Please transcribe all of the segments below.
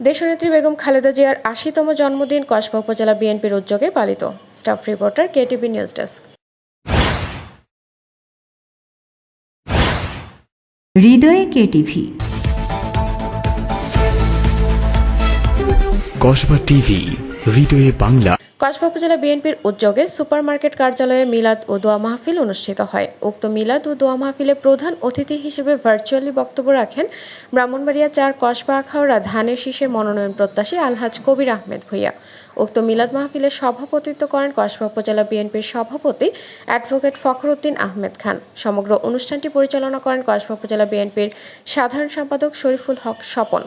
দেশনেত্রী বেগম খালেদা জিয়ার আশিতম জন্মদিন কসবা উপজেলা বিএনপির উদ্যোগে পালিত। Staff reporter KTV news desk. হৃদয়ে কেটিভি। কসবা টিভি হৃদয়ে বাংলা। কসবা উপজেলা বিএনপির উদ্যোগে সুপারমার্কেট কার্যালয়ে মিলাদ ও দোয়া মাহফিল অনুষ্ঠিত হয়। উক্ত মিলাদ ও দোয়া মাহফিলে প্রধান অতিথি হিসেবে ভার্চুয়ালি বক্তব্য রাখেন ব্রাহ্মণবাড়িয়া চার কসবা আখাউড়া ধানের শীষে মনোনয়ন প্রত্যাশী আলহাজ কবির আহমেদ ভূঁইয়া। উক্ত মিলাদ মাহফিলে সভাপতিত্ব করেন কসবা উপজেলা বিএনপির সভাপতি অ্যাডভোকেট ফখরুদ্দিন আহমেদ খান। সমগ্র অনুষ্ঠানটি পরিচালনা করেন কসবা উপজেলা বিএনপির সাধারণ সম্পাদক শরীফুল হক স্বপন।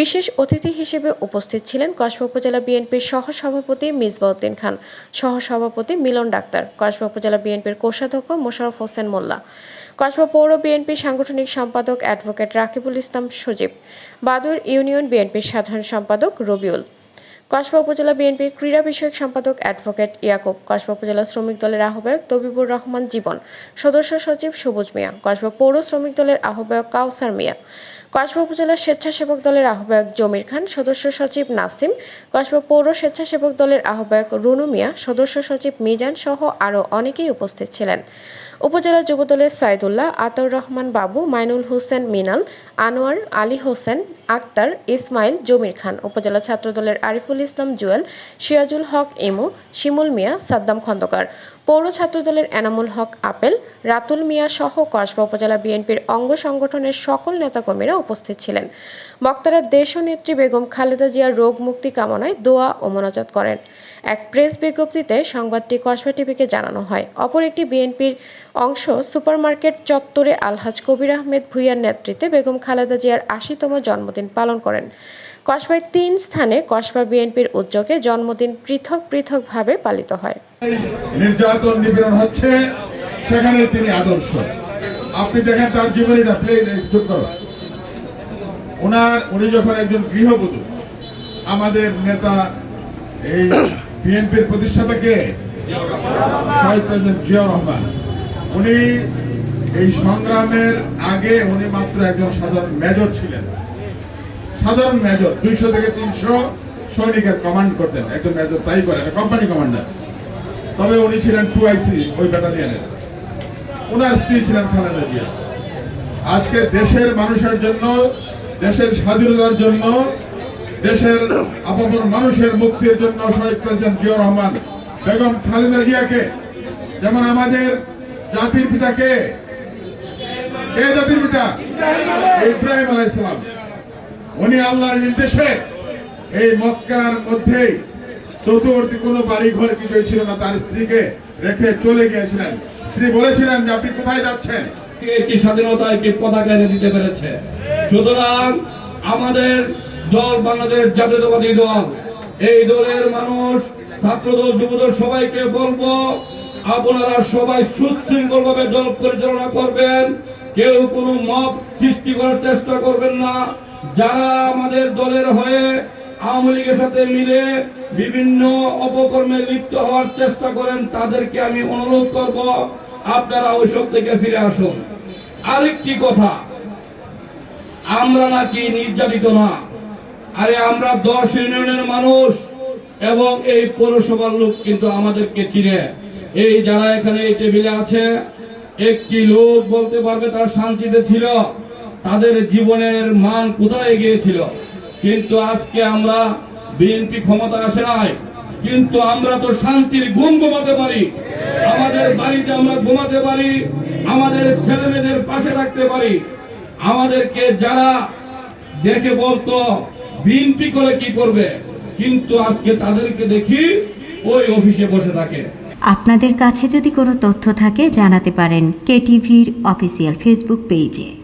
বিশেষ অতিথি হিসেবে উপস্থিত ছিলেন কসবা উপজেলা বিএনপির সহসভাপতি মিসবাউদ্দিন খান, সহসভাপতি মিলন ডাক্তার, কসবা উপজেলা বিএনপির কোষাধ্যক্ষ মোশারফ হোসেন মোল্লা, কসবা পৌর বিএনপির সাংগঠনিক সম্পাদক অ্যাডভোকেট রাকিবুল ইসলাম সজীব বাদুর ইউনিয়ন বিএনপির সাধারণ সম্পাদক রবিউল। কসবা উপজেলা বিএনপির ক্রীড়া বিষয়ক সম্পাদক অ্যাডভোকেট ইয়াকুব, কসবা উপজেলা শ্রমিক দলের আহ্বায়ক তবিবুর রহমান জীবন, সদস্য সচিব সবুজ মিয়া, কসবা পৌর শ্রমিক দলের আহ্বায়ক কাউসার মিয়া, কসবা উপজেলা স্বেচ্ছাসেবক দলের আহ্বায়ক জমির খান, সদস্য সচিব নাসিম, কসবা পৌর স্বেচ্ছাসেবক দলের আহ্বায়ক রুনু মিয়া, সদস্য সচিব মিজান সহ আরও অনেকেই উপস্থিত ছিলেন। উপজেলা যুবদলের সাইদুল্লাহ, আতাউর রহমান বাবু, মাইনুল হোসেন মিনাল, আনোয়ার আলী হোসেন আক্তার ইসমাইল জমির খান, উপজেলা ছাত্রদলের আরিফুল ইসলাম জুয়েল, সিরাজুল হক ইমু, শিমুল মিয়া, সাদ্দাম খন্দকার। পৌর ছাত্রদলের এনামুল হক আপেল, রাতুল মিয়া সহ কসবা উপজেলা বিএনপির অঙ্গ সংগঠনের সকল নেতাকর্মীরা উপস্থিত ছিলেন। বক্তারা দেশ নেত্রী বেগম খালেদা জিয়ার রোগ মুক্তি কামনায় দোয়া ও মোনাজাত করেন। এক প্রেস বিজ্ঞপ্তিতে সংবাদটি কসবা টিভিকে জানানো হয়। অপর একটি বিএনপির অংশ সুপারমার্কেট চত্বরে আলহাজ কবির আহমেদ ভুইয়ার নেতৃত্বে বেগম খালেদা জিয়ার আশিতম জন্মদিন পালন করেন। কসবায় তিন স্থানে কসবা বিএনপির উদ্যোগে জন্মদিন পৃথক পৃথকভাবে পালিত হয়। নির্যাতন নিপীড়ন হচ্ছে, সেখানে তিনি আদর্শ। আপনি দেখেন তার জীবনীটা, প্লে চুপ করো। ওনার, উনি যখন একজন গৃহবধূ, আমাদের নেতা, এই বিএনপির প্রতিষ্ঠাতাকে শহীদ জিয়াউর রহমান, উনি এই সংগ্রামের আগে উনি মাত্র একজন সাধারণ মেজর ছিলেন। সাধারণ মেজর দুইশো থেকে তিনশো সৈনিকের কমান্ড করতেন। একজন মেজর তাই করে কোম্পানি কমান্ডার তবে উনি ছিলেন টু আইসি ওই ব্যাটালিয়নের ওনার স্ত্রী ছিলেন খালেদা জিয়া। আজকে দেশের মানুষের জন্য, দেশের স্বাধীনতার জন্য, দেশের আপামর মানুষের মুক্তির জন্য শহীদ প্রেসিডেন্ট জিয়া রহমান, বেগম খালেদা জিয়াকে, যেমন আমাদের জাতির পিতাকে, কে জাতির পিতা? ইব্রাহিম আলাইসালাম উনি আল্লাহর নির্দেশে এই মক্কার মধ্যেই চতুর্থী কোনো বাড়ি ঘর কিছুই ছিল না, তার স্ত্রীকে রেখে চলে গিয়েছিলেন। স্ত্রী বলেছিলেন যে, আপনি কোথায় যাচ্ছেন? একটি স্বাধীনতা একটি পতাকা এনে দিতে পেরেছে? সুতরাং আমাদের দল বাংলাদেশ জাতীয়তাবাদী দল, এই দলের মানুষ, ছাত্রদল, যুবদল, সবাইকে বলব, আপনারা সবাই সুশৃঙ্খল ভাবে দল পরিচালনা করবেন, কেউ কোনো মব সৃষ্টি করার চেষ্টা করবেন না। যারা আমাদের দলের হয়ে আওয়ামী লীগের সাথে মিলে বিভিন্ন অপকর্মে লিপ্ত হওয়ার চেষ্টা করেন, তাদেরকে আমি অনুরোধ করব, আপনারা ওইসব থেকে ফিরে আসুন। আরেকটি কথা, আমরা নাকি নির্যাতিত না। আরে আমরা দশ ইউনিয়নের মানুষ এবং এই পৌরসভার লোক কিন্তু আমাদেরকে চিনে। এই যারা এখানে এই টেবিলে আছে, একটি লোক বলতে পারবে তার শান্তিতে ছিল। তাদের জীবনের মান কোথায় গিয়েছিল কিন্তু আজকে আমরা বিএনপি ক্ষমতা আসে নাই। কিন্তু আমরা তো শান্তির ঘুম ঘুমাতে পারি। আমাদের বাড়িতে আমরা ঘুমাতে পারি। আমাদের ছেলে মেয়েদের পাশে থাকতে পারি। আমাদেরকে যারা দেখে বলতো, বিএনপি করে কি করবে? কিন্তু আজকে তাদেরকে দেখি ওই অফিসে বসে থাকে। আপনাদের কাছে যদি কোনো তথ্য থাকে, জানাতে পারেন কেটিভির অফিসিয়াল ফেসবুক পেজে।